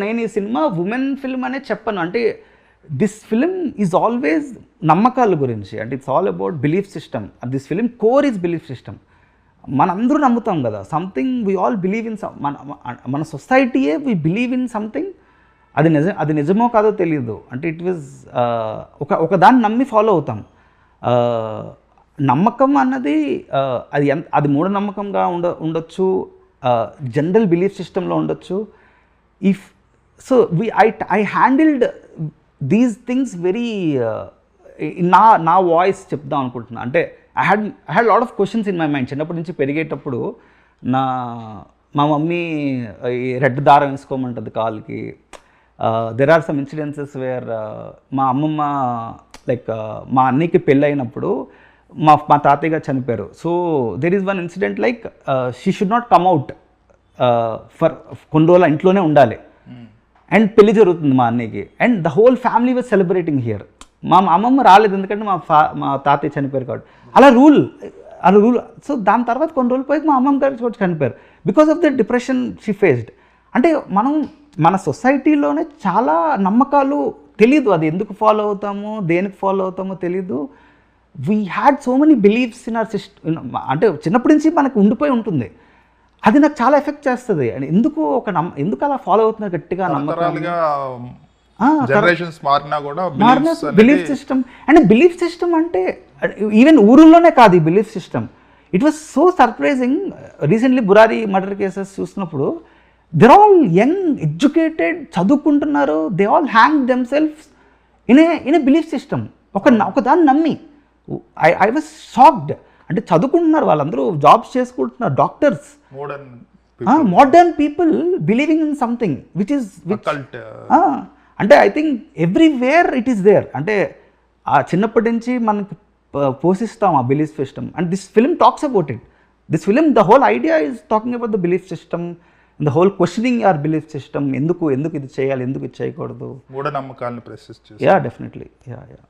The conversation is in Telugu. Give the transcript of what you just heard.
నేను ఈ సినిమా ఉమెన్ ఫిల్మ్ అనే చెప్పను. అంటే దిస్ ఫిలిం ఈజ్ ఆల్వేస్ నమ్మకాల గురించి. అంటే it's all about belief system this film core is belief system మనందరూ నమ్ముతాం కదా. Something we all believe in మన మన సొసైటీయే వీ బిలీవ్ ఇన్ సంథింగ్ అది నిజం అది నిజమో కాదో తెలియదు అంటే ఇట్ వాజ్ ఒక ఒక దాన్ని నమ్మి ఫాలో అవుతాం. నమ్మకం అన్నది అది ఎంత అది మూఢనమ్మకంగా ఉండ ఉండొచ్చు. జనరల్ బిలీఫ్ సిస్టంలో ఉండొచ్చు. If so we I I handled these things very నా నా వాయిస్ చెప్దాం అనుకుంటున్నా. అంటే I had I had lot of questions in my mind చిన్నప్పటి నుంచి పెరిగేటప్పుడు నా మా మమ్మీ ఈ రెడ్ దారం వేసుకోమంటుంది కాల్కి. There are some incidences where మా అమ్మమ్మ లైక్ uh, మా అన్నయ్యకి పెళ్ళైనప్పుడు మా మా తాతయ్య గారు చనిపోయారు so there is one incident like she should not come out for కొన్ని రోజులు ఇంట్లోనే ఉండాలి. అండ్ పెళ్ళి జరుగుతుంది మా అన్నయ్యకి. And the whole family was celebrating here. మా అమ్మమ్మ రాలేదు ఎందుకంటే మా ఫా మా తాతయ్య చనిపోయారు కాబట్టి. అలా రూల్ అలా రూల్. సో దాని తర్వాత కొన్ని రోజులు పోయి మా అమ్మమ్మ గారు చోటు చనిపోయారు. Because of the depression she faced అంటే మనం మన సొసైటీలోనే చాలా నమ్మకాలు తెలీదు. అది ఎందుకు ఫాలో అవుతామో దేనికి ఫాలో అవుతామో తెలీదు. We had so many believes in our system అంటే చిన్నప్పటి నుంచి మనకు ఉండిపోయి ఉంటుంది. అది నాకు చాలా ఎఫెక్ట్ చేస్తుంది. అండ్ ఎందుకు ఒక నమ్మ ఎందుకు అలా ఫాలో అవుతున్నారు గట్టిగా నమ్మకం జనరేషన్స్ మారినా కూడా బిలీఫ్ సిస్టమ్ అంటే బిలీఫ్ సిస్టమ్ అంటే ఈవెన్ ఊరుల్లోనే కాదు ఈ belief system it was so surprising recently Burari murder cases చూసినప్పుడు దెర్ ఆల్ యంగ్ ఎడ్యుకేటెడ్ చదువుకుంటున్నారు. They all hang them self in a in a belief system ఒక ఒక దాన్ని నమ్మి. ఐ ఐ వాజ్ షాక్డ్ అంటే చదువుకుంటున్నారు వాళ్ళందరూ జాబ్స్ చేసుకుంటున్నారు doctors modern people believing in something which is which అంటే I think everywhere it is there అంటే ఆ చిన్నప్పటి నుంచి మనకి పోషిస్తాం ఆ belief system and this film talks about it this film the whole idea is talking about the belief system the whole questioning our belief system ఎందుకు ఎందుకు ఇది చేయాలి ఎందుకు ఇది చేయకూడదు? మూఢనమ్మకాలను ప్రశ్నిస్తూ యా డెఫినెట్లీ యా యా